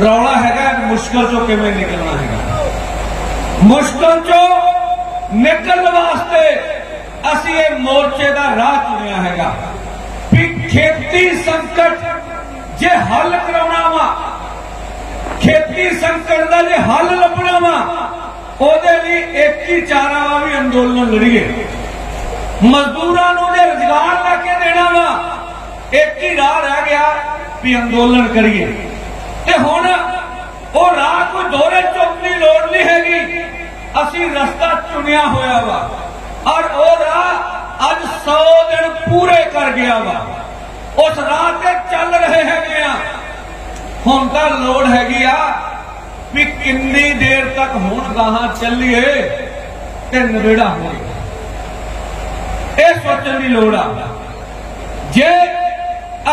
ਰੌਲਾ ਹੈਗਾ, ਮੁਸ਼ਕਲ ਚੋਂ ਕਿਵੇਂ ਨਿਕਲਣਾ ਹੈਗਾ? ਮੁਸ਼ਕਲ ਚੋਂ ਨਿਕਲਣ ਵਾਸਤੇ ਅਸੀਂ ਇਹ ਮੋਰਚੇ ਦਾ ਰਾਹ ਚੁਣਿਆ ਹੈਗਾ ਵੀ ਖੇਤੀ ਸੰਕਟ ਜੇ ਹੱਲ ਕਰਾਉਣਾ ਵਾ, ਖੇਤੀ ਸੰਕਟ ਦਾ ਜੇ ਹੱਲ ਲੱਭਣਾ ਵਾ, ਉਹਦੇ ਲਈ ਇੱਕ ਹੀ ਚਾਰਾ ਵਾ ਵੀ ਅੰਦੋਲਨ ਲੜੀਏ। ਮਜ਼ਦੂਰਾਂ ਨੂੰ ਜੇ ਰੁਜ਼ਗਾਰ ਲਾ ਕੇ ਦੇਣਾ ਵਾ, ਇੱਕ ਹੀ ਰਾਹ ਰਹਿ ਗਿਆ ਵੀ ਅੰਦੋਲਨ ਕਰੀਏ। ਤੇ ਹੁਣ ਉਹ ਰਾਹ ਕੋਈ ਦੋਰੇ ਚੁੱਕ ਦੀ ਲੋੜ ਨਹੀਂ ਹੈਗੀ। ਅਸੀਂ ਰਸਤਾ ਚੁਣਿਆ ਹੋਇਆ ਵਾ। ਔਰ ਉਹ ਰਾਹ ਅੱਜ 100 ਦਿਨ ਪੂਰੇ ਕਰ ਗਿਆ ਵਾ। ਉਸ ਰਾਹ ਤੇ ਚੱਲ ਰਹੇ ਹੈਗੇ ਆ। ਹੁਣ ਤਾਂ ਲੋੜ ਹੈਗੀ ਆ ਵੀ ਕਿੰਨੀ ਦੇਰ ਤੱਕ ਹੁਣ ਗਾਹਾਂ ਚੱਲੀਏ ਤੇ ਨਵੇੜਾ ਹੋਏ। ਇਹ ਸੋਚਣ ਦੀ ਲੋੜ ਆ। ਜੇ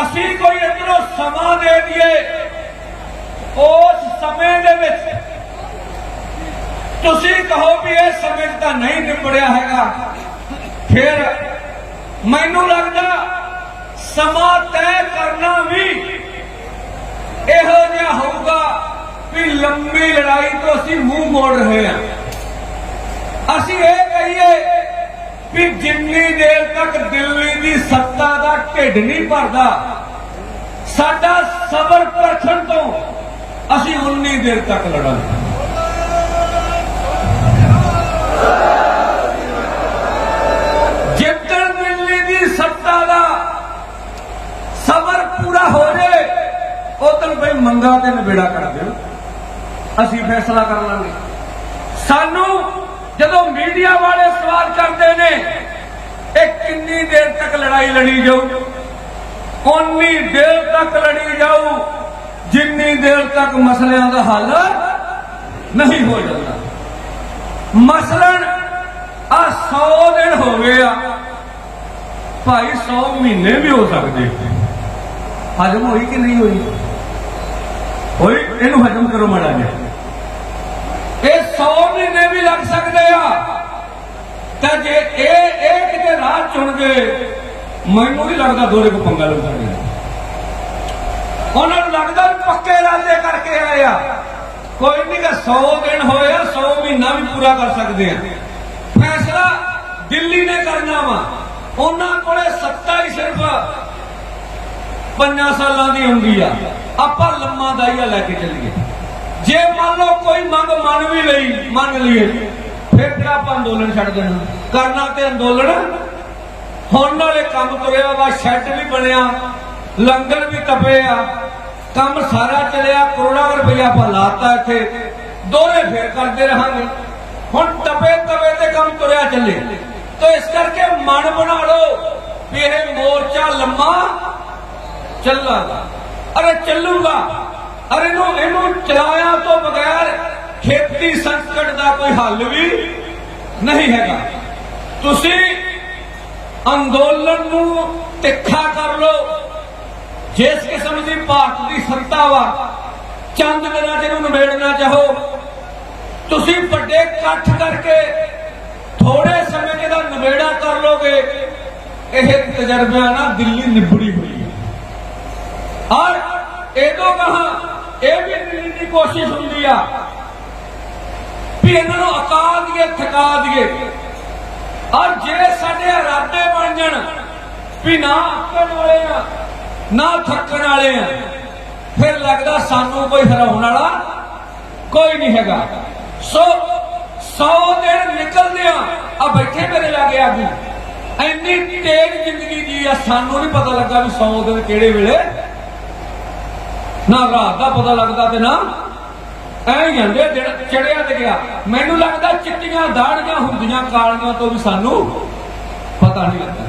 ਅਸੀਂ ਕੋਈ ਇਧਰੋਂ ਸਮਾਂ ਦੇ ਦਈਏ ਉਸ ਸਮੇਂ ਦੇ ਵਿੱਚ। ਤੁਸੀਂ ਕਹੋ ਵੀ ਇਹ ਸਮੇਂ 'ਚ ਤਾਂ ਨਹੀਂ ਨਿਬੜਿਆ ਹੈਗਾ। ਫਿਰ ਮੈਨੂੰ ਲੱਗਦਾ ਸਮਾਂ ਤੈਅ ਕਰਨਾ ਵੀ ਇਹੋ ਜਿਹਾ ਹੋਊਗਾ ਵੀ ਲੰਮੀ ਲੜਾਈ ਤੋਂ ਅਸੀਂ ਮੂੰਹ ਮੋੜ ਰਹੇ ਹਾਂ। ਅਸੀਂ ਇਹ ਕਹੀਏ ਵੀ ਜਿੰਨੀ ਦੇਰ ਤੱਕ ਦਿੱਲੀ ਦੀ ਸੱਤਾ ਦਾ ਢਿੱਡ ਨਹੀਂ ਭਰਦਾ, ਸਾਡਾ ਸਬਰ ਪਰਖਣ ਤੋਂ ਅਸੀਂ ਉਨੀ ਦੇਰ ਤੱਕ ਲੜਾਂਗੇ। ਜਿੱਦਣ ਦਿੱਲੀ ਦੀ ਸੱਤਾ ਦਾ ਸਬਰ ਪੂਰਾ ਹੋ ਜਾਏ ਉਦੋਂ ਬਈ ਮੰਗਾ ਤੇ ਨਵੇੜਾ ਕਰ ਦਿਓ। ਅਸੀਂ ਫੈਸਲਾ ਕਰ ਲਾਂਗੇ। ਸਾਨੂੰ ਜਦੋਂ ਮੀਡੀਆ ਵਾਲੇ ਸਵਾਲ ਕਰਦੇ ਨੇ, ਇਹ ਕਿੰਨੀ ਦੇਰ ਤੱਕ ਲੜਾਈ ਲੜੀ ਜਾਊ? ਉਨੀ ਦੇਰ ਤੱਕ ਲੜੀ ਜਾਊ? ਜਿੰਨੀ ਦੇਰ ਤੱਕ ਮਸਲਿਆਂ ਦਾ ਹੱਲ ਨਹੀਂ ਹੋ ਜਾਂਦਾ। ਮਸਲਨ ਆ 100 ਦਿਨ ਹੋ ਗਏ ਆ। ਭਾਈ 100 ਮਹੀਨੇ ਵੀ ਹੋ ਸਕਦੇ ਹਜਮ ਹੋਈ ਕਿ ਨਹੀਂ ਹੋਈ? ਹੋਈ, ਇਹਨੂੰ ਹਜਮ ਕਰੋ ਮਾੜਾ ਜਿਹਾ। ਇਹ 100 ਮਹੀਨੇ ਵੀ ਲੱਗ ਸਕਦੇ ਆ। ਤਾਂ ਜੇ ਇਹ ਇਹ ਕਿਤੇ ਰਾਹ ਚੁਣ ਗਏ, ਮੈਨੂੰ ਨਹੀਂ ਲੱਗਦਾ ਦੋਰੇ ਕੋ ਪੰਗਾ ਲੱਗ ਸਕਦਾ ਉਹਨਾਂ ਨੂੰ ਲੱਗਦਾ ਪੱਕੇ ਇਰਾਦੇ ਕਰਕੇ ਆਏ ਆ। ਕੋਈ ਨਹੀਂ ਕਿ 100 ਦਿਨ ਹੋਏ ਆ 100 ਮਹੀਨਾ ਵੀ ਪੂਰਾ ਕਰ ਸਕਦੇ ਆ। ਫੈਸਲਾ ਦਿੱਲੀ ਨੇ ਕਰਨਾ ਵਾ। ਉਹਨਾਂ ਕੋਲੇ ਸੱਤਾ ਹੀ ਸਿਰਫ ਪੰਜਾਂ ਸਾਲਾਂ ਦੀ ਹੁੰਦੀ ਆ। ਆਪਾਂ ਲੰਮਾ ਦਾਈਆ ਲੈ ਕੇ ਚੱਲੀਏ। ਜੇ ਮੰਨ ਲਓ ਕੋਈ ਮੰਗ ਮੰਨ ਵੀ ਲਈ, ਮੰਨ ਲਈਏ, ਫਿਰ ਕਿਹੜਾ ਆਪਾਂ ਅੰਦੋਲਨ ਛੱਡ ਦੇਣਾ। ਕਰਨਾ ਤੇ ਅੰਦੋਲਨ। ਹੁਣ ਨਾਲੇ ਕੰਮ ਤੁਰਿਆ ਵਾ, ਸ਼ੈੱਡ ਵੀ ਬਣਿਆ, ਲੰਗਰ ਵੀ ਤਪੇ ਆ ਕੰਮ ਸਾਰਾ ਚਲਿਆ, ਕਰੋੜਾਂ ਰੁਪਇਆ ਆਪਾਂ ਲਾਤਾ ਇੱਥੇ। ਦੋਹਰੇ ਫੇਰ ਕਰਦੇ ਰਹਾਂਗੇ। ਹੁਣ ਤਪੇ ਤਵੇ ਤੇ ਕੰਮ ਤੁਰਿਆ ਚੱਲੇ। ਤਾਂ ਇਸ ਕਰਕੇ ਮਨ ਬਣਾ ਲਓ ਵੀ ਇਹ ਮੋਰਚਾ ਲੰਮਾ ਚੱਲਾਗਾ। ਅਰੇ ਚੱਲੂਗਾ। ਅਰੇ ਨੂੰ ਇਹਨੂੰ ਚਲਾਇਆ ਤੋਂ ਬਗੈਰ ਖੇਤੀ ਸੰਕਟ ਦਾ ਕੋਈ ਹੱਲ ਵੀ ਨਹੀਂ ਹੈਗਾ। ਤੁਸੀਂ ਅੰਦੋਲਨ ਨੂੰ ਤਿੱਖਾ ਕਰ ਲਓ। ਜਿਸ ਕਿਸਮ ਦੀ ਭਾਰਤ ਦੀ ਸੱਤਾ ਵਾ, ਚੰਦ ਦਿਨਾਂ ਚ ਇਹਨੂੰ ਨਿਬੇੜਨਾ ਚਾਹੋ। ਤੁਸੀਂ ਵੱਡੇ ਇਕੱਠ ਕਰਕੇ ਥੋੜੇ ਸਮੇਂ ਜਿਹਦਾ ਇਹਦਾ ਨਿਬੇੜਾ ਕਰ ਲੋਗੇ, ਇਹ ਤਜਰਬਿਆਂ ਨਾਲ ਦਿੱਲੀ ਨਿਬੜੀ ਹੋਈ ਹੈ। ਔਰ ਇਹਦੋਂ ਕਹਾ ਇਹ ਵੀ ਦਿੱਲੀ ਦੀ ਕੋਸ਼ਿਸ਼ ਹੁੰਦੀ ਆ ਵੀ ਇਹਨਾਂ ਨੂੰ ਅਕਾ ਦਈਏ ਥਕਾ ਦਈਏ ਔਰ ਜੇ ਸਾਡੇ ਇਰਾਦੇ ਬਣ ਜਾਣ ਵੀ ਨਾ ਅੱਕਣ ਵਾਲੇ ਆ ਨਾ ਥੱਕਣ ਵਾਲੇ ਆ। ਫਿਰ ਲੱਗਦਾ ਸਾਨੂੰ ਕੋਈ ਹਰਾਉਣ ਵਾਲਾ ਕੋਈ ਨਹੀਂ ਹੈਗਾ। ਸੋ 100 ਦਿਨ ਨਿਕਲਦੇ ਆ ਆ ਬੈਠੇ ਮੇਰੇ ਲਾਗੇ ਆ ਗਈ। ਇੰਨੀ ਤੇਜ਼ ਜ਼ਿੰਦਗੀ ਦੀ ਆ, ਸਾਨੂੰ ਨਹੀਂ ਪਤਾ ਲੱਗਾ ਵੀ 100 ਦਿਨ ਕਿਹੜੇ ਵੇਲੇ। ਨਾ ਰਾਤ ਦਾ ਪਤਾ ਲੱਗਦਾ ਤੇ ਨਾ ਐ ਜਾਂਦੇ ਦਿਨ ਚੜਿਆ ਤੇ ਗਿਆ। ਮੈਨੂੰ ਲੱਗਦਾ ਚਿੱਟੀਆਂ ਦਾੜੀਆਂ ਹੁੰਦੀਆਂ ਕਾਲੀਆਂ ਤੋਂ ਵੀ ਸਾਨੂੰ ਪਤਾ ਨਹੀਂ ਲੱਗਦਾ।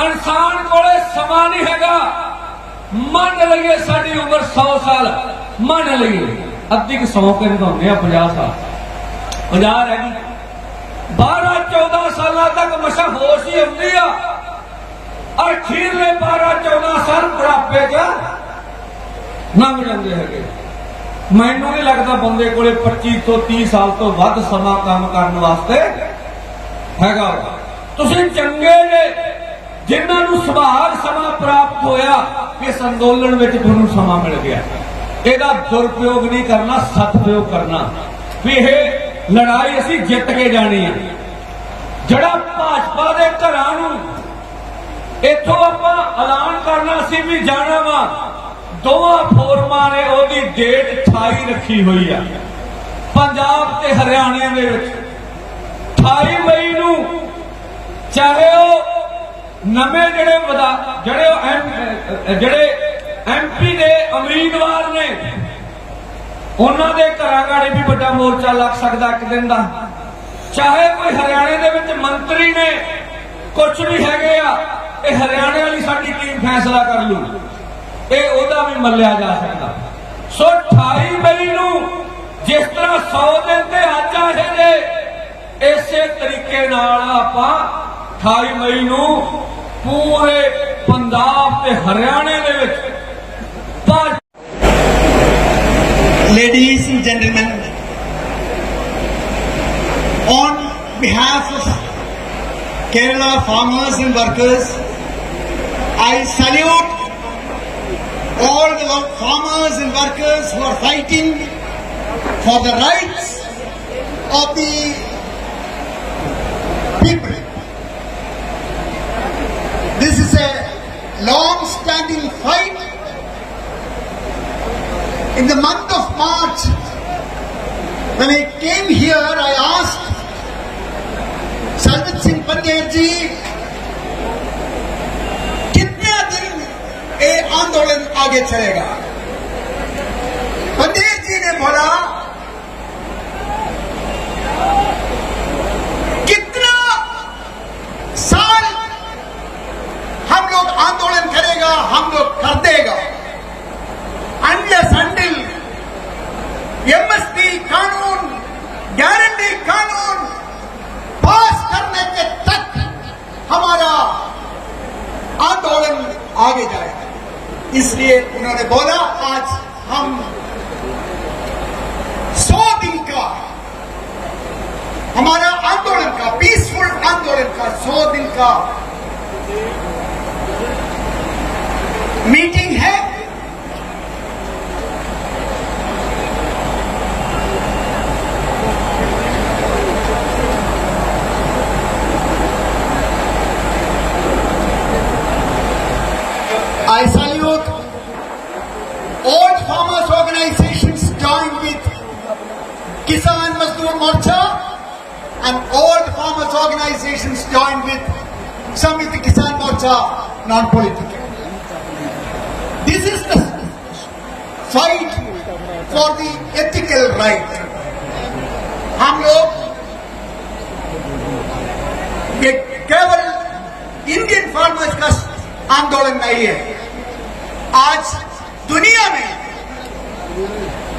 ਇਨਸਾਨ ਕੋਲੇ ਸਮਾਂ ਨਹੀਂ ਹੈਗਾ। ਮੰਨ ਲਈਏ ਸਾਡੀ ਉਮਰ 100 ਸਾਲ। ਮੰਨ ਲਈਏ। ਅੱਧੀ ਕਿ 100 ਕੇ ਵਧਾਉਂਦੇ ਆ 50 ਸਾਲ। 50 ਰਹਿ ਗਈ। 12 14 ਸਾਲਾਂ ਤੱਕ ਮਸਾ ਹੋਸ਼ ਹੀ ਹੁੰਦੀ ਆ। ਔਰ ਖੀਰਲੇ 12 14 ਸਾਲ ਬੁਢਾਪੇ ਚ ਲੰਘ ਜਾਂਦੇ ਹੈਗੇ। ਮੈਨੂੰ ਨਹੀਂ ਲੱਗਦਾ ਬੰਦੇ ਕੋਲੇ 25 ਤੋਂ 30 ਸਾਲ ਤੋਂ ਵੱਧ ਸਮਾਂ ਕੰਮ ਕਰਨ ਵਾਸਤੇ ਹੈਗਾ ਵਾ। ਤੁਸੀਂ ਚੰਗੇ ਨੇ ਜਿਨ੍ਹਾਂ ਨੂੰ ਸੁਭਾਗ ਸਮਾਂ ਪ੍ਰਾਪਤ ਹੋਇਆ, ਇਸ ਅੰਦੋਲਨ ਵਿੱਚ ਤੁਹਾਨੂੰ ਸਮਾਂ ਮਿਲ ਗਿਆ। ਇਹਦਾ ਦੁਰਪਯੋਗ ਨਹੀਂ ਕਰਨਾ ਸਦਪਯੋਗ ਕਰਨਾ। ਵੀ ਇਹ ਲੜਾਈ ਅਸੀਂ ਜਿੱਤ ਕੇ ਜਾਣੀ ਆ। ਜਿਹੜਾ ਭਾਜਪਾ ਦੇ ਘਰਾਂ ਨੂੰ ਇੱਥੋਂ ਆਪਾਂ ਐਲਾਨ ਕਰਨਾ ਸੀ ਵੀ ਜਾਣਾ ਵਾ, ਦੋਵਾਂ ਫੋਰਮਾਂ ਨੇ ਉਹਦੀ ਡੇਟ 28 ਰੱਖੀ ਹੋਈ ਆ। ਪੰਜਾਬ ਤੇ ਹਰਿਆਣੇ ਦੇ ਵਿੱਚ। 28 ਮਈ ਨੂੰ ਚਾਹੇ ਉਹ ਨਵੇਂ ਜਿਹੜੇ ਵਿਧਾ- ਜਿਹੜੇ ਐਮ- ਜਿਹੜੇ ਐਮਪੀ ਦੇ ਉਮੀਦਵਾਰ ਨੇ, ਉਹਨਾਂ ਦੇ ਘਰਾਂ ਗਾੜੀ ਵੀ ਵੱਡਾ ਮੋਰਚਾ ਲੱਗ ਸਕਦਾ ਇੱਕ ਦਿਨ ਦਾ। ਚਾਹੇ ਕੋਈ ਹਰਿਆਣੇ ਦੇ ਵਿੱਚ ਮੰਤਰੀ ਨੇ ਕੁਝ ਵੀ ਹੈਗੇ ਆ, ਇਹ ਹਰਿਆਣੇ ਵਾਲੀ ਸਾਡੀ ਟੀਮ ਫੈਸਲਾ ਕਰ ਲੂ। ਇਹ ਉਹਦਾ ਵੀ ਮੱਲਿਆ ਜਾ ਸਕਦਾ। ਸੋ 28 ਮਈ ਨੂੰ ਜਿਸ ਤਰ੍ਹਾਂ 100 ਦਿਨ ਤੇ ਅੱਜ ਆਏ ਨੇ, ਇਸੇ ਤਰੀਕੇ ਨਾਲ ਆਪਾਂ 28 ਮਈ ਨੂੰ ਪੂਰੇ ਪੰਜਾਬ ਤੇ ਹਰਿਆਣੇ ਦੇ ਵਿੱਚ Bhajpa Ladies and gentlemen, on behalf of Kerala farmers and workers, I salute all the wo- farmers and workers who are fighting for the rights of the people. Long standing fight in month of March میں came here I as Sardit Singh Pandesh ji کتنے دن یہ آندولن آگے چلے گا پنیر جی نے بولا لوگ آندولن کرے گا ہم لوگ کر دے گا انڈس انڈل ایم ایس پی قانون گارنٹی قانون پاس کرنے کے تک ہمارا آندولن آگے جائے گا اس لیے انہوں نے بولا آج ہم سو دن کا ہمارا آندولن کا پیسفل آندولن کا سو دن کا मीटिंग है I salute all farmers organizations joined with Kisan Mazdoor Morcha and all the farmers organizations joined with Samiti Kisan Morcha non-political. This is the fight for the ethical right. हम लोग ये केवल Indian farmers का आंदोलन नहीं है आज दुनिया में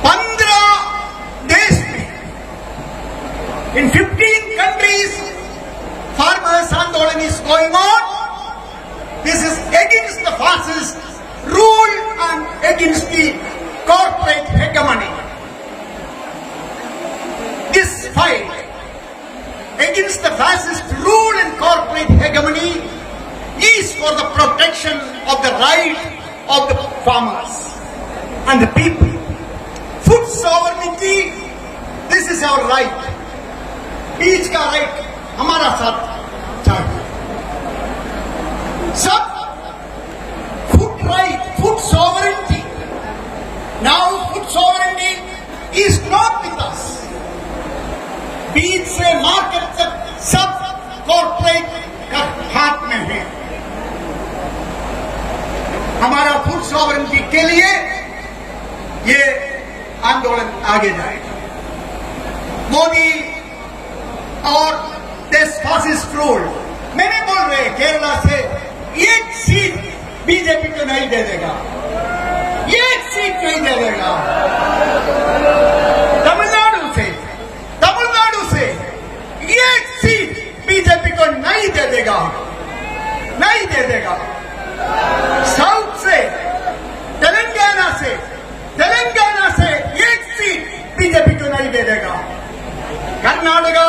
पंद्रह देश में इन 15 countries farmers आंदोलन is going on this is against the fascist rule and against the corporate hegemony this fight against the fascist rule and corporate hegemony is for the protection of the right of the farmers and the people. Food sovereignty, this is our right. बीज का right हमारा साथ चाहिए सब food right, food sovereignty. Now food sovereignty is not with us. Be سے market تک سب corporate ہاتھ میں ہے ہمارا فوڈ ساورنٹی کے لیے یہ آندولن آگے جائے گا مودی اور دیس فاسس رول، میں نے بول رہے، کیرلا سے ایک سیٹ بی جے پی کو نہیں دے دے گا ایک سیٹ نہیں دے دے گا تمل ناڈو سے تمل ناڈو سے ایک سیٹ بی جے پی کو نہیں دے دے گا نہیں دے دے گا ساؤتھ سے تلنگانہ سے تلنگانہ سے ایک سیٹ بی جے پی کو نہیں دے دے گا کرناٹکا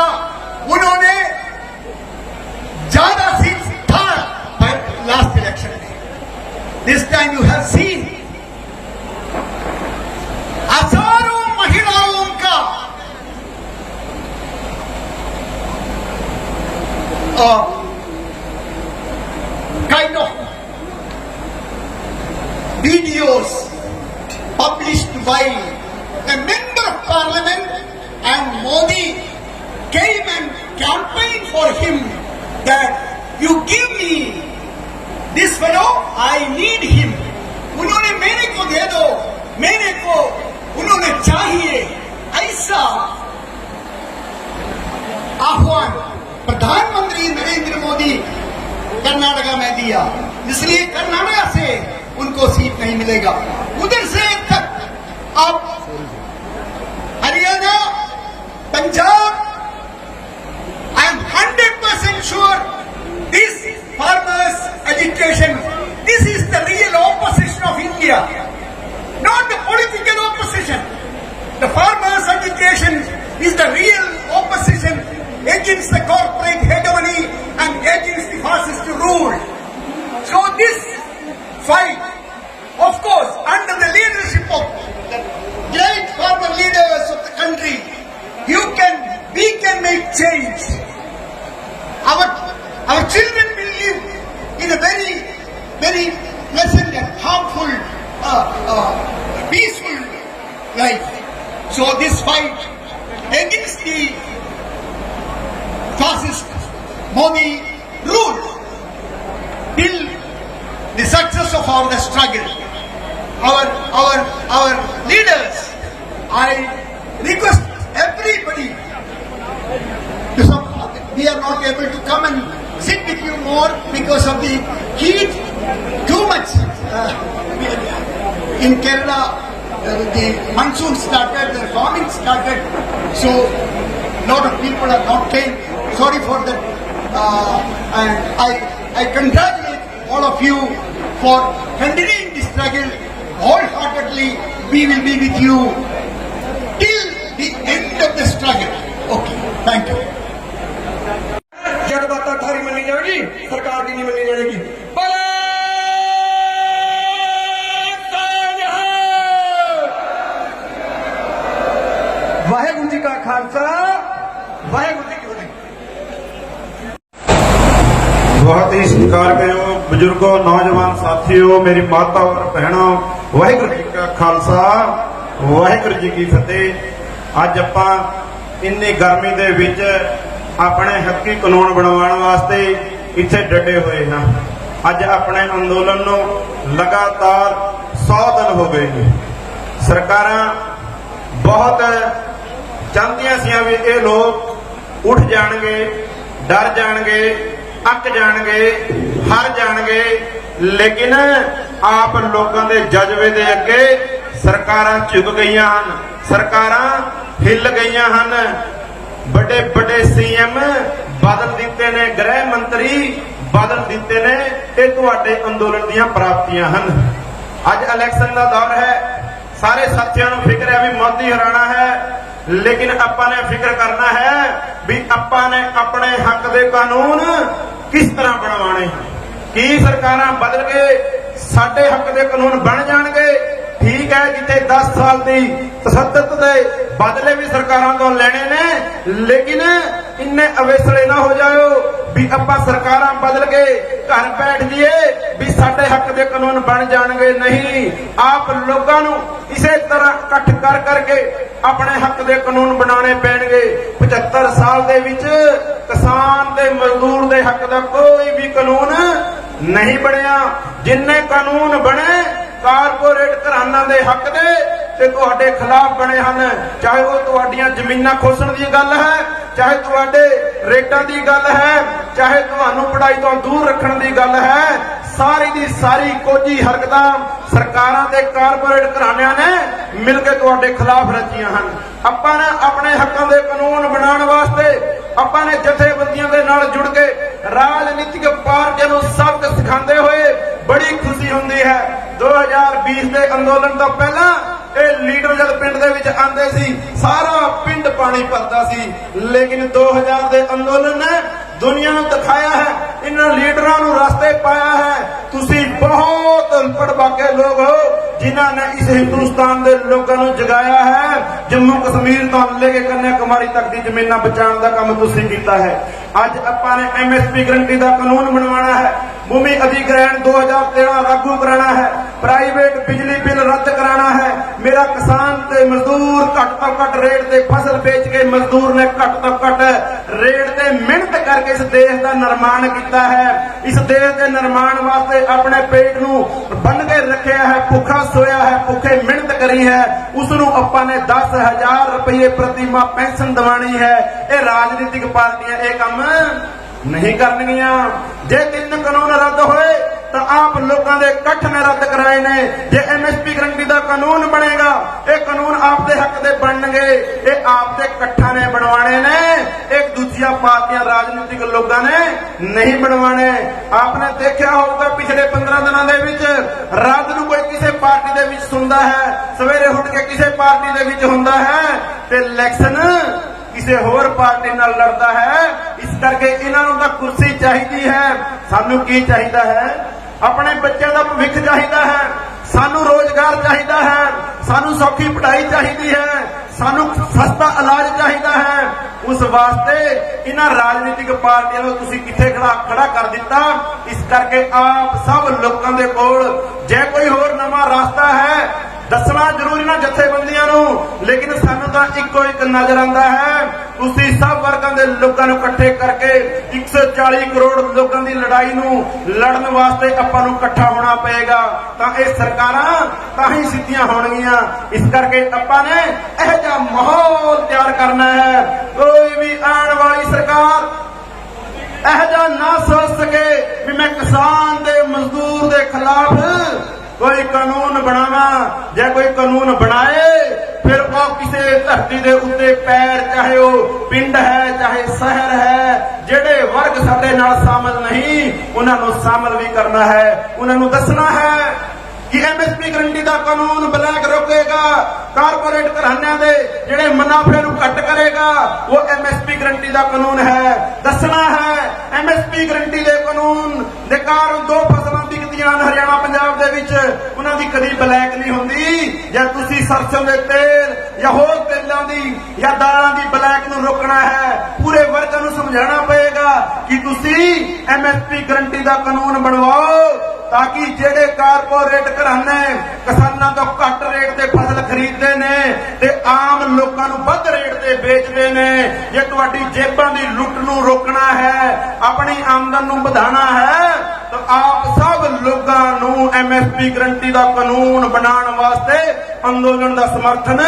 پردھان منتری نریندر مودی کرناٹکا میں دیا اس لیے کرناٹکا سے ان کو سیٹ نہیں ملے گا ادھر سے تک آپ Haryana Punjab I am hundred percent sure this farmers education this is the real opposition of India not the political opposition the farmers education is the real opposition against the corporate hegemony and against the fascist rule. So this fight, of course, under the leadership of the great farmer leaders of the country, you can, we can make change. Our, our children will live in a very, very pleasant and harmful, uh, uh, peaceful life. So this fight against the fascist Modi rule till the success of our struggle. Our, our, our leaders, I request everybody to we are not able to come and sit with you more because of the heat too much uh, in Kerala uh, the monsoon started the farming started so a lot of people are not came sorry for that. Uh, and I, I congratulate all of you for continuing this struggle wholeheartedly. We will be with you till the end of the struggle. Okay, thank you. Waheguru ji का खालसा ਬਹੁਤ ਹੀ ਬਜ਼ੁਰਗੋ, ਨੌਜਵਾਨ ਸਾਥੀਓ, ਮੇਰੀ ਮਾਤਾ ਔਰ ਭੈਣੋ, ਵਾਹਿਗੁਰੂ ਜੀ ਕਾ ਖਾਲਸਾ, ਵਾਹਿਗੁਰੂ ਜੀ ਕੀ ਫਤਿਹ। ਅੱਜ ਆਪਾਂ ਇੰਨੀ ਗਰਮੀ ਦੇ ਵਿੱਚ ਆਪਣੇ ਹੱਕੀ ਕਾਨੂੰਨ ਬਣਵਾਉਣ ਵਾਸਤੇ ਇੱਥੇ ਡਟੇ ਹੋਏ ਹਾਂ। ਅੱਜ ਆਪਣੇ ਅੰਦੋਲਨ ਨੂੰ ਲਗਾਤਾਰ 100 ਦਿਨ ਹੋ ਗਏ ਨੇ। ਸਰਕਾਰਾਂ ਬਹੁਤ ਚਾਹੁੰਦੀਆਂ ਸੀ ਵੀ ਇਹ ਲੋਕ ਉੱਠ ਜਾਣਗੇ, ਡਰ ਜਾਣਗੇ ਅੱਕ ਜਾਣਗੇ ਹਰ ਜਾਣਗੇ। ਲੇਕਿਨ ਆਪ ਲੋਕਾਂ ਦੇ ਜਜ਼ਬੇ ਦੇ ਅੱਗੇ ਸਰਕਾਰਾਂ ਝੁਕ ਗਈਆਂ ਹਨ। ਸਰਕਾਰਾਂ ਹਿੱਲ ਗਈਆਂ ਹਨ। ਵੱਡੇ ਵੱਡੇ ਸੀਐਮ ਬਦਲ ਦਿੱਤੇ ਨੇ, ਗ੍ਰਹਿ ਮੰਤਰੀ ਬਦਲ ਦਿੱਤੇ ਨੇ। ਇਹ ਤੁਹਾਡੇ ਅੰਦੋਲਨ ਦੀਆਂ ਪ੍ਰਾਪਤੀਆਂ ਹਨ। ਅੱਜ ਇਲੈਕਸ਼ਨ ਦਾ ਦੌਰ ਹੈ। ਸਾਰੇ ਸਾਥੀਆਂ ਨੂੰ ਫਿਕਰ ਹੈ ਵੀ ਮੋਦੀ ਹਰਾਣਾ ਹੈ। ਲੇਕਿਨ ਆਪਾਂ ਨੇ ਫਿਕਰ ਕਰਨਾ ਹੈ ਵੀ ਆਪਾਂ ਨੇ ਆਪਣੇ ਹੱਕ ਦੇ ਕਾਨੂੰਨ ਕਿਸ ਤਰ੍ਹਾਂ ਬਣਵਾਣੇ ਕੀ ਸਰਕਾਰਾਂ ਬਦਲ ਕੇ ਸਾਡੇ ਹੱਕ ਦੇ ਕਾਨੂੰਨ ਬਣ ਜਾਣਗੇ? ਠੀਕ ਹੈ, ਜਿੱਥੇ 10 ਸਾਲ ਦੀ ਤਸੱਦਦ ਦੇ ਬਦਲੇ ਵੀ ਸਰਕਾਰਾਂ ਤੋਂ ਲੈਣੇ ਨੇ, ਲੇਕਿਨ ਇੰਨੇ ਅਵੇਸਲੇ ਨਾ ਹੋ ਜਾਇਓ। ਵੀ ਆਪਾਂ ਸਰਕਾਰਾਂ ਬਦਲ ਕੇ ਘਰ ਬੈਠ ਜੀਏ ਵੀ ਸਾਡੇ ਹੱਕ ਦੇ ਕਾਨੂੰਨ ਬਣ ਜਾਣਗੇ, ਨਹੀਂ। ਆਪ ਲੋਕਾਂ ਨੂੰ ਇਸੇ ਤਰ੍ਹਾਂ ਇਕੱਠ ਕਰ ਕਰਕੇ ਆਪਣੇ ਹੱਕ ਦੇ ਕਾਨੂੰਨ ਬਣਾਉਣੇ ਪੈਣਗੇ। 75 ਸਾਲ ਦੇ ਵਿੱਚ ਕਿਸਾਨ ਤੇ ਮਜ਼ਦੂਰ ਦੇ ਹੱਕ ਦਾ ਕੋਈ ਵੀ ਕਾਨੂੰਨ ਨਹੀਂ ਬਣਿਆ। ਜਿੰਨੇ ਕਾਨੂੰਨ ਬਣੇ, ਕਾਰਪੋਰੇਟ ਘਰਾਨਾਂ ਦੇ ਹੱਕ ਦੇ ਤੇ ਤੁਹਾਡੇ ਖਿਲਾਫ ਬਣੇ ਹਨ। ਚਾਹੇ ਉਹ ਤੁਹਾਡੀਆਂ ਜ਼ਮੀਨਾਂ ਖੋਸਣ ਦੀ ਗੱਲ ਹੈ, ਚਾਹੇ ਤੁਹਾਡੇ ਰੇਟਾਂ ਦੀ ਗੱਲ ਹੈ, ਚਾਹੇ ਤੁਹਾਨੂੰ ਪੜਾਈ ਤੋਂ ਦੂਰ ਰੱਖਣ ਦੀ ਗੱਲ ਹੈ, ਸਾਰੀ ਦੀ ਸਾਰੀ ਕੋਝੀ ਹਰਕਤਾਂ ਸਰਕਾਰਾਂ ਤੇ ਕਾਰਪੋਰੇਟ ਘਰਾਣਿਆਂ ਨੇ ਮਿਲ ਕੇ ਤੁਹਾਡੇ ਖਿਲਾਫ ਰਚੀਆਂ ਹਨ। ਆਪਾਂ ਨੇ ਆਪਣੇ ਹੱਕਾਂ ਦੇ ਕਾਨੂੰਨ ਬਣਾਉਣ ਵਾਸਤੇ ਆਪਾਂ ਨੇ ਜਥੇਬੰਦੀਆਂ ਦੇ ਨਾਲ ਜੁੜ ਕੇ ਰਾਜਨੀਤਿਕ ਪਾਰਟੀਆਂ ਨੂੰ ਸਬਕ ਸਿਖਾਉਂਦੇ ਹੋਏ ਬੜੀ ਖੁਸ਼ੀ ਹੁੰਦੀ ਹੈ। 2020 ਦੇ ਅੰਦੋਲਨ ਤੋਂ ਪਹਿਲਾਂ ਇਹ ਲੀਡਰ ਜਦ ਪਿੰਡ ਦੇ ਵਿੱਚ ਆਂਦੇ ਸੀ। ਸਾਰਾ ਪਿੰਡ ਪਾਣੀ ਭਰਦਾ ਸੀ। ਲੇਕਿਨ 2000 ਦੇ ਅੰਦੋਲਨ ਨੇ ਦੁਨੀਆ ਨੂੰ ਦਿਖਾਇਆ ਹੈ। ਇਹਨਾਂ ਲੀਡਰਾਂ ਨੂੰ ਰਸਤੇ ਪਾਇਆ ਹੈ। ਤੁਸੀਂ ਬਹੁਤ ਪੜਬਾਕੇ ਲੋਕ ਹੋ, ਜਿਨ੍ਹਾਂ ਨੇ ਇਸ ਹਿੰਦੁਸਤਾਨ ਦੇ ਲੋਕਾਂ ਨੂੰ ਜਗਾਇਆ ਹੈ। ਜੰਮੂ ਕਸ਼ਮੀਰ ਤੋਂ ਲੈ ਕੇ ਕੰਨਿਆ ਕੁਮਾਰੀ ਤੱਕ ਦੀ ਜ਼ਮੀਨਾਂ ਬਚਾਉਣ ਦਾ ਕੰਮ ਤੁਸੀਂ ਕੀਤਾ ਹੈ। ਅੱਜ ਆਪਾਂ ਨੇ ਐਮਐਸਪੀ ਗਰੰਟੀ ਦਾ ਕਾਨੂੰਨ ਬਣਵਾਉਣਾ ਹੈ। ਭੂਮੀ ਅਧਿਗ੍ਰਹਿਣ 2013 ਲਾਗੂ ਕਰਾਉਣਾ ਹੈ। ਪ੍ਰਾਈਵੇਟ ਬਿਜਲੀ ਬਿੱਲ ਰੱਦ ਕਰਾਉਣਾ ਹੈ। ਮੇਰਾ ਕਿਸਾਨ ਤੇ ਮਜ਼ਦੂਰ ਘੱਟ ਤੋਂ ਘੱਟ ਰੇਟ ਤੇ ਫਸਲ ਵੇਚ ਕੇ ਮਜ਼ਦੂਰ ਨੇ ਘੱਟ ਤੋਂ ਘੱਟ ਰੇਟ ਤੇ ਮਿਹਨਤ ਕਰਕੇ ਇਸ ਦੇਸ਼ ਦਾ ਨਿਰਮਾਣ ਕੀਤਾ ਹੈ। ਇਸ ਦੇਸ਼ ਦੇ ਨਿਰਮਾਣ ਵਾਸਤੇ ਆਪਣੇ ਪੇਟ ਨੂੰ ਬੰਨ ਕੇ ਰੱਖਿਆ ਹੈ, ਭੁੱਖਾ ਸੋਇਆ ਹੈ, ਭੁੱਖੇ ਮਿਹਨਤ ਕਰੀ ਹੈ। ਉਸ ਨੂੰ ਆਪਾਂ ਨੇ 10000 ਰੁਪਏ ਪ੍ਰਤੀ ਮਾਹ ਪੈਨਸ਼ਨ ਦਿਵਾਣੀ ਹੈ। ਇਹ ਰਾਜਨੀਤਿਕ ਪਾਰਟੀਆਂ ਇਹ ਕੰਮ ਨਹੀਂ ਕਰਨਗੀਆਂ। ਜੇ ਤਿੰਨ ਕਾਨੂੰਨ ਰੱਦ ਹੋਏ ਤਾਂ ਆਪ ਲੋਕਾਂ ਦੇ ਇਕੱਠ ਨੇ ਰੱਦ ਕਰਾਏ ਨੇ। ਜੇ ਐਮਐਸਪੀ ਗਰੰਟੀ ਦਾ ਕਾਨੂੰਨ ਬਣੇਗਾ, ਇਹ ਕਾਨੂੰਨ ਆਪ ਦੇ ਹੱਕ ਦੇ ਬਣਨਗੇ। ਇਹ ਆਪ ਦੇ ਇਕੱਠਾਂ ਨੇ ਬਣਵਾਣੇ ਨੇ। ਇੱਕ ਦੂਜੀਆਂ ਪਾਰਟੀਆਂ, ਰਾਜਨੀਤਿਕ ਲੋਕਾਂ ਨੇ ਨਹੀਂ ਬਣਵਾਣੇ ਆਪਨੇ ਦੇਖਿਆ ਹੋਊਗਾ ਪਿਛਲੇ 15 ਦਿਨਾਂ ਦੇ ਵਿੱਚ, ਰਾਤ ਨੂੰ ਕੋਈ ਕਿਸੇ ਪਾਰਟੀ ਦੇ ਵਿੱਚ ਸੁਣਦਾ ਹੈ, ਸਵੇਰੇ ਉੱਠ ਕੇ ਕਿਸੇ ਪਾਰਟੀ ਦੇ ਵਿੱਚ ਹੁੰਦਾ ਹੈ, ਤੇ ਇਲੈਕਸ਼ਨ ਕਿਸੇ ਹੋਰ ਪਾਰਟੀ ਨਾਲ ਲੜਦਾ ਹੈ। ਇਸ ਕਰਕੇ ਇਹਨਾਂ ਨੂੰ ਤਾਂ ਕੁਰਸੀ ਚਾਹੀਦੀ ਹੈ। ਸਾਨੂੰ ਕੀ ਚਾਹੀਦਾ ਹੈ? ਆਪਣੇ ਬੱਚਿਆਂ ਦਾ ਭਵਿੱਖ ਚਾਹੀਦਾ ਹੈ, ਸਾਨੂੰ ਰੋਜ਼ਗਾਰ ਚਾਹੀਦਾ ਹੈ, ਸਾਨੂੰ ਸੌਖੀ ਪੜ੍ਹਾਈ ਚਾਹੀਦੀ ਹੈ, ਸਾਨੂੰ ਸਸਤਾ ਇਲਾਜ ਚਾਹੀਦਾ ਹੈ। ਉਸ ਵਾਸਤੇ ਇਹਨਾਂ ਰਾਜਨੀਤਿਕ ਪਾਰਟੀਆਂ ਨੂੰ ਤੁਸੀਂ ਕਿੱਥੇ ਖੜਾ ਖੜਾ ਕਰ ਦਿੱਤਾ? ਇਸ ਕਰਕੇ ਆਪ ਸਭ ਲੋਕਾਂ ਦੇ ਕੋਲ ਜੇ ਕੋਈ ਹੋਰ ਨਵਾਂ ਰਸਤਾ ਹੈ, ਦੱਸਣਾ ਜ਼ਰੂਰੀ ਨਾ ਜਥੇਬੰਦੀਆਂ ਨੂੰ, ਲੇਕਿਨ ਸਾਨੂੰ ਤਾਂ ਇੱਕੋ ਇੱਕ ਨਜ਼ਰ ਆਉਂਦਾ ਹੈ। ਤੁਸੀਂ ਸਭ ਵਰਗਾਂ ਦੇ ਲੋਕਾਂ ਨੂੰ ਇਕੱਠੇ ਕਰਕੇ 140 ਕਰੋੜ ਲੋਕਾਂ ਦੀ ਲੜਾਈ ਨੂੰ ਲੜਨ ਵਾਸਤੇ ਆਪਾਂ ਨੂੰ ਇਕੱਠਾ ਹੋਣਾ ਪਏਗਾ। ਤਾਂ ਇਹ ਸਰਕਾਰਾਂ ਤਾਂ ਹੀ ਸਿੱਧੀਆਂ ਹੋਣਗੀਆਂ। ਇਸ ਕਰਕੇ ਆਪਾਂ ਨੇ ਇਹ ਜਿਹਾ ਮਾਹੌਲ ਤਿਆਰ ਕਰਨਾ ਹੈ। ਕੋਈ ਵੀ ਆਉਣ ਵਾਲੀ ਸਰਕਾਰ ਇਹ ਜਿਹਾ ਨਾ ਸੋਚ ਸਕੇ ਵੀ ਮੈਂ ਕਿਸਾਨ ਦੇ ਮਜ਼ਦੂਰ ਦੇ ਖਿਲਾਫ ਕੋਈ ਕਾਨੂੰਨ ਬਣਾਵਾਂ ਜੇ ਕੋਈ ਕਾਨੂੰਨ ਬਣਾਏ, ਫਿਰ ਉਹ ਕਿਸੇ ਧਰਤੀ ਦੇ ਉੱਤੇ ਪੈਰ, ਚਾਹੇ ਉਹ ਪਿੰਡ ਹੈ, ਚਾਹੇ ਸ਼ਹਿਰ ਹੈ, ਜਿਹੜੇ ਵਰਗ ਸਾਡੇ ਨਾਲ ਸ਼ਾਮਲ ਨਹੀਂ, ਉਹਨਾਂ ਨੂੰ ਸ਼ਾਮਲ ਵੀ ਕਰਨਾ ਹੈ। ਉਹਨਾਂ ਨੂੰ ਦੱਸਣਾ ਹੈ ਕਿ ਐਮਐਸਪੀ ਗਰੰਟੀ ਦਾ ਕਾਨੂੰਨ ਬਲੈਕ ਰੋਕੇਗਾ, ਕਾਰਪੋਰੇਟ ਘਰਾਣਿਆਂ ਦੇ ਜਿਹੜੇ ਮੁਨਾਫੇ ਨੂੰ ਘੱਟ ਕਰੇਗਾ, ਉਹ ਐਮਐਸਪੀ ਗਰੰਟੀ ਦਾ ਕਾਨੂੰਨ ਹੈ। ਦੱਸਣਾ ਹੈ ਐਮਐਸਪੀ ਗਰੰਟੀ ਦੇ ਕਾਨੂੰਨ ਦੇ ਕਾਰਨ ਦੋ ਫਸਲਾਂ ਦੀ ਵਿਕਦੀਆਂ ਹਨ ਹਰਿਆਣਾ ਪੰਜਾਬ ਦੇ ਵਿੱਚ ਉਹਨਾਂ ਦੀ ਕਦੀ ਬਲੈਕ ਨਹੀਂ ਹੁੰਦੀ। ਜਾਂ ਤੁਸੀਂ ਸਰਸੋਂ ਦੇ ਤੇਲ ਜਾਂ ਹੋਰ ਤੇਲਾਂ ਦੀ ਜਾਂ ਦਾਲਾਂ ਦੀ ਬਲੈਕ ਨੂੰ ਰੋਕਣਾ ਹੈ, ਪੂਰੇ ਵਰਗਾਂ ਨੂੰ ਸਮਝਾਉਣਾ ਪਏਗਾ ਕਿ ਤੁਸੀਂ ਐਮਐਸਪੀ ਗਰੰਟੀ ਦਾ ਕਾਨੂੰਨ ਬਣਵਾਓ ਤਾਂ ਕਿ ਜਿਹੜੇ ਕਾਰਪੋਰੇਟ ਘਰਾਣੇ ਕਿਸਾਨਾਂ ਤੋਂ ਘੱਟ ਰੇਟ ਤੇ ਫਸਲ ਖਰੀਦਦੇ ਨੇ ਤੇ ਆਮ ਲੋਕਾਂ ਨੂੰ ਵੱਧ ਰੇਟ ਤੇ ਵੇਚਦੇ ਨੇ, ਜੇ ਤੁਹਾਡੀ ਜੇਬਾਂ ਦੀ ਲੁੱਟ ਨੂੰ ਰੋਕਣਾ ਹੈ, ਆਪਣੀ ਆਮਦਨ ਨੂੰ ਵਧਾਉਣਾ ਹੈ, ਤਾਂ ਆਪ ਸਭ ਲੋਕਾਂ ਨੂੰ ਐਮਐਸਪੀ ਗਰੰਟੀ ਦਾ ਕਾਨੂੰਨ ਬਣਾਉਣ ਵਾਸਤੇ ਅੰਦੋਲਨ ਦਾ ਸਮਰਥਨ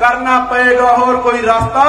ਕਰਨਾ ਪਏਗਾ, ਹੋਰ ਕੋਈ ਰਸਤਾ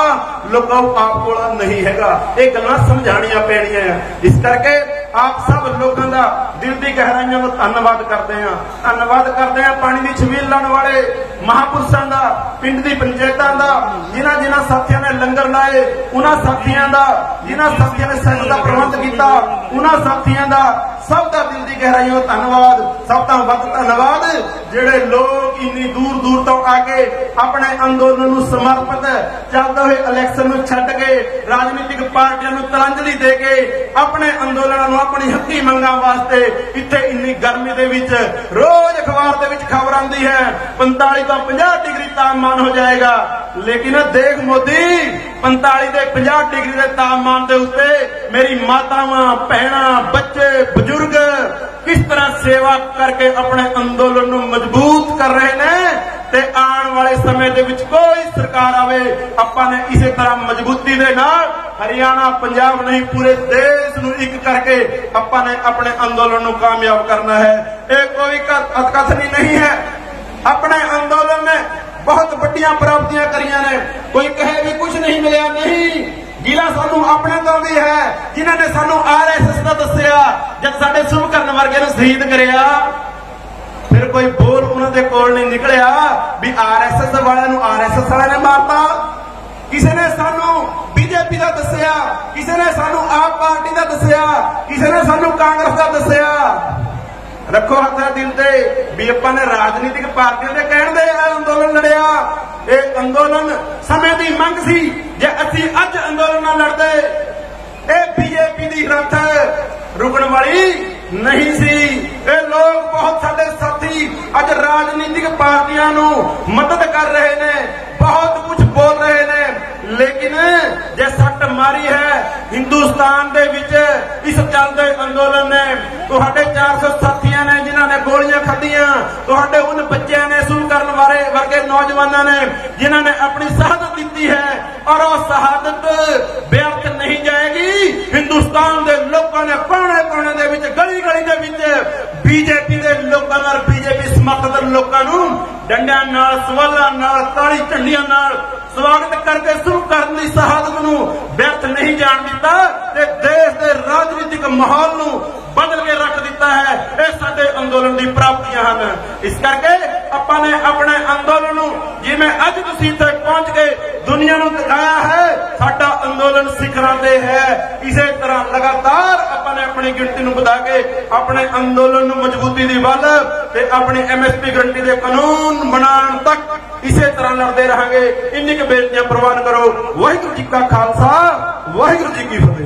ਲੋਕਾਂ ਆਪ ਕੋਲ ਨਹੀਂ ਹੈਗਾ। ਇਹ ਗੱਲਾਂ ਸਮਝਾਣੀਆਂ ਪੈਣੀਆਂ ਇਸ ਕਰਕੇ ਆਪ ਸਭ ਲੋਕਾਂ ਦਾ ਦਿਲ ਦੀ ਗਹਿਰਾਈਆਂ ਤੋਂ ਧੰਨਵਾਦ ਕਰਦੇ ਹਾਂ। ਧੰਨਵਾਦ ਕਰਦੇ ਹਾਂ ਪਾਣੀ ਦੀ ਛਬੀਲ ਲਾਉਣ ਵਾਲੇ ਮਹਾਪੁਰਸ਼ਾਂ ਦਾ, ਪਿੰਡ ਦੀ ਪੰਚਾਇਤਾਂ ਦਾ, ਜਿਨ੍ਹਾਂ ਜਿਨ੍ਹਾਂ ਸਾਥੀਆਂ ਨੇ ਲੰਗਰ ਲਾਏ, ਉਹਨਾਂ ਸਾਥੀਆਂ ਦਾ, ਜਿਨ੍ਹਾਂ ਸਾਥੀਆਂ ਨੇ ਸੈਂਟਰ ਦਾ ਪ੍ਰਬੰਧ ਕੀਤਾ, ਉਹਨਾਂ ਸਾਥੀਆਂ ਦਾ ਸਭ ਦਾ ਦਿਲ ਦੀ ਗਹਿਰਾਈਆਂ ਤੋਂ ਧੰਨਵਾਦ। ਸਭ ਤੋਂ ਵੱਧ ਧੰਨਵਾਦ, ਜਿਹੜੇ ਲੋਕ ਇੰਨੀ ਦੂਰ ਦੂਰ ਤੋਂ ਆ ਕੇ ਆਪਣੇ ਅੰਦੋਲਨ ਨੂੰ ਸਮਰਪਿਤ ਚੱਲਦੇ ਹੋਏ ਇਲੈਕਸ਼ਨ ਨੂੰ ਛੱਡ ਕੇ ਰਾਜਨੀਤਿਕ ਪਾਰਟੀਆਂ ਨੂੰ ਤਲਾਂਜਲੀ ਦੇ ਕੇ ਆਪਣੇ ਅੰਦੋਲਨਾਂ ਨੂੰ ਆਪਣੀ ਹੱਕੀ ਮੰਗਾਂ ਵਾਸਤੇ ਇੱਥੇ ਇੰਨੀ ਗਰਮੀ ਦੇ ਵਿੱਚ, ਰੋਜ਼ ਅਖਬਾਰ ਦੇ ਵਿੱਚ ਖਬਰ ਆਉਂਦੀ ਹੈ 45 ਤੋਂ 50 ਡਿਗਰੀ ਤਾਪਮਾਨ ਹੋ ਜਾਏਗਾ। ਲੇਕਿਨ ਦੇਖ ਮੋਦੀ 45 ਦੇ 50 ਡਿਗਰੀ ਦੇ ਤਾਪਮਾਨ ਦੇ ਉੱਤੇ ਮੇਰੀ ਮਾਤਾਵਾਂ, ਭੈਣਾਂ, ਬੱਚੇ, ਬਜ਼ੁਰਗ ਕਿਸ ਤਰ੍ਹਾਂ ਸੇਵਾ ਕਰਕੇ ਆਪਣੇ ਅੰਦੋਲਨ ਨੂੰ ਮਜ਼ਬੂਤ ਕਰ ਰਹੇ ਨੇ ਤੇ ਆਉਣ ਵਾਲੇ ਸਮੇਂ ਦੇ ਵਿੱਚ ਕੋਈ ਸਰਕਾਰ ਆਵੇ, ਆਪਾਂ ਨੇ ਇਸੇ ਤਰ੍ਹਾਂ ਮਜ਼ਬੂਤੀ ਦੇ ਨਾਲ ਹਰਿਆਣਾ, ਪੰਜਾਬ ਨਹੀਂ, ਪੂਰੇ ਦੇਸ਼ ਨੂੰ ਇੱਕ ਕਰਕੇ ਆਪਾਂ ਨੇ ਆਪਣੇ ਅੰਦੋਲਨ ਨੂੰ ਕਾਮਯਾਬ ਕਰਨਾ ਹੈ। ਇਹ ਕੋਈ ਕਥਨੀ ਨਹੀਂ ਹੈ। ਆਪਣੇ ਅੰਦੋਲਨ ਨੇ ਬਹੁਤ ਵੱਡੀਆਂ ਪ੍ਰਾਪਤੀਆਂ ਕਰੀਆਂ ਨੇ। ਕੋਈ ਕਹੇ ਵੀ ਕੁਝ ਨਹੀਂ ਮਿਲਿਆ, ਨਹੀਂ। ਗਿਲਾ ਸਾਨੂੰ ਆਪਣੇ ਤੋਂ ਵੀ ਹੈ, ਜਿਨ੍ਹਾਂ ਨੇ ਸਾਨੂੰ ਆਰਐਸਐਸ ਦਾ ਦੱਸਿਆ, ਜਦ ਸਾਡੇ ਸੁਭ ਕਰਨ ਵਰਗੇ ਨੂੰ ਸ਼ਹੀਦ ਕਰਿਆ। ਫਿਰ ਕੋਈ ਬੋਲ ਉਹਨਾਂ ਦੇ ਕੋਲ ਨਹੀਂ ਨਿਕਲਿਆ ਵੀ ਆਰਐਸਐਸ ਵਾਲਿਆਂ ਨੂੰ ਆਰਐਸਐਸ ਵਾਲਿਆਂ ਨੇ ਮਾਰਤਾ। ਕਿਸੇ ਨੇ ਸਾਨੂੰ ਬੀਜੇਪੀ ਦਾ ਦੱਸਿਆ, ਕਿਸੇ ਨੇ ਸਾਨੂੰ ਆਪ ਪਾਰਟੀ ਦਾ ਦੱਸਿਆ, ਕਿਸੇ ਨੇ ਸਾਨੂੰ ਕਾਂਗਰਸ ਦਾ ਦੱਸਿਆ। ਰੱਖੋ ਹੱਥਾਂ ਦਿਲ ਤੇ, ਵੀ ਆਪਾਂ ਨੇ ਰਾਜਨੀਤਿਕ ਪਾਰਟੀਆਂ ਦੇ ਕਹਿਣ ਦੇ ਅੰਦੋਲਨ ਲੜਿਆ। ਇਹ ਅੰਦੋਲਨ ਸਮੇਂ ਦੀ ਮੰਗ ਸੀ, ਜੇ ਅਸੀਂ ਅੱਜ ਅੰਦੋਲਨ ਨਾਲ ਲੜਦੇ, ਇਹ ਬੀਜੇਪੀ ਦੀ ਰੱਥ ਰੁਕਣ ਵਾਲੀ ਨਹੀਂ ਸੀ। ਇਹ ਲੋਕ ਬਹੁਤ ਸਾਡੇ ਸਾਥੀ ਅੱਜ ਰਾਜਨੀਤਿਕ ਪਾਰਟੀਆਂ ਨੂੰ ਮਦਦ ਕਰ ਰਹੇ ਨੇ, ਬਹੁਤ ਕੁਝ ਬੋਲ ਰਹੇ ਨੇ। ਲੇਕਿਨ ਜੇ ਸੱਟ ਮਾਰੀ ਹੈ, ਹਿੰਦੁਸਤਾਨ ਦੇ ਵਿੱਚ ਇਸ ਚੱਲਦੇ ਅੰਦੋਲਨ ਨੇ, ਤੁਹਾਡੇ 400 ਸਾਥੀਆਂ ਨੇ ਜਿਨ੍ਹਾਂ ਨੇ ਗੋਲੀਆਂ ਖਾਧੀਆਂ, ਤੁਹਾਡੇ ਉਹਨਾਂ ਬੱਚਿਆਂ ਨੇ ਸੂ ਕਰਨ ਵਾਲੇ ਵਰਗੇ ਨੌਜਵਾਨਾਂ ਨੇ, ਜਿਨ੍ਹਾਂ ਨੇ ਆਪਣੀ ਸ਼ਹਾਦਤ ਦਿੱਤੀ ਹੈ, ਔਰ ਉਹ ਸ਼ਹਾਦਤ ਵਿਅਰਥ ਨਹੀਂ ਜਾਏਗੀ। ਹਿੰਦੁਸਤਾਨ ਦੇ ਲੋਕਾਂ ਨੇ ਕੋਨੇ ਕੋਨੇ ਦੇ ਵਿੱਚ, ਗਲੀ ਗਲੀ ਦੇ ਵਿੱਚ ਬੀਜੇਪੀ ਦੇ ਲੋਕਾਂ ਨਾਲ, ਬੀਜੇਪੀ ਸਮਰਥਕ ਲੋਕਾਂ ਨੂੰ ਡੰਡਿਆਂ ਨਾਲ, ਸਵਾਲਾਂ ਨਾਲ, ਤਾਲੀ ਝੰਡੀਆਂ ਨਾਲ ਸਵਾਗਤ ਕਰਕੇ ਸ਼ੁਰੂ ਕਰਨ ਦੀ ਸ਼ਹਾਦਤ ਨੂੰ ਵਿਅਰਥ ਨਹੀਂ ਜਾਣ ਦਿੱਤਾ। ਤੇ ਦੇਸ਼ ਦੇ ਰਾਜਨੀਤਿਕ ਮਾਹੌਲ ਨੂੰ ਦਿੱਤਾ ਹੈ, ਇਹ ਸਾਡੇ ਅੰਦੋਲਨ ਦੀ ਪ੍ਰਾਪਤੀਆਂ ਹਨ। ਇਸ ਕਰਕੇ ਆਪਾਂ ਨੇ ਆਪਣੇ ਅੰਦੋਲਨ ਨੂੰ ਜਿਵੇਂ ਅੱਜ ਤੁਸੀਂ ਇੱਥੇ ਪਹੁੰਚ ਕੇ ਦੁਨੀਆ ਨੂੰ ਦਿਖਾਇਆ ਹੈ, ਸਾਡਾ ਅੰਦੋਲਨ ਸਿਖਰਾਂ ਤੇ ਹੈ। ਇਸੇ ਤਰ੍ਹਾਂ ਲਗਾਤਾਰ ਆਪਾਂ ਨੇ ਆਪਣੀ ਗਿਣਤੀ ਨੂੰ ਵਧਾ ਕੇ ਆਪਣੇ ਅੰਦੋਲਨ ਨੂੰ ਮਜ਼ਬੂਤੀ ਦੀ ਵੱਲ ਤੇ ਆਪਣੀ ਐਮਐਸਪੀ ਗਰੰਟੀ ਦੇ ਕਾਨੂੰਨ ਬਣਾਉਣ ਤੱਕ ਇਸੇ ਤਰ੍ਹਾਂ ਲੜਦੇ ਰਹਾਂਗੇ। ਇੰਨੀ ਕੁ ਬੇਨਤੀਆਂ ਪ੍ਰਵਾਨ ਕਰੋ। ਵਾਹਿਗੁਰੂ ਜੀ ਕਾ ਖਾਲਸਾ, ਵਾਹਿਗੁਰੂ ਜੀ ਕੀ ਫਤਿਹ।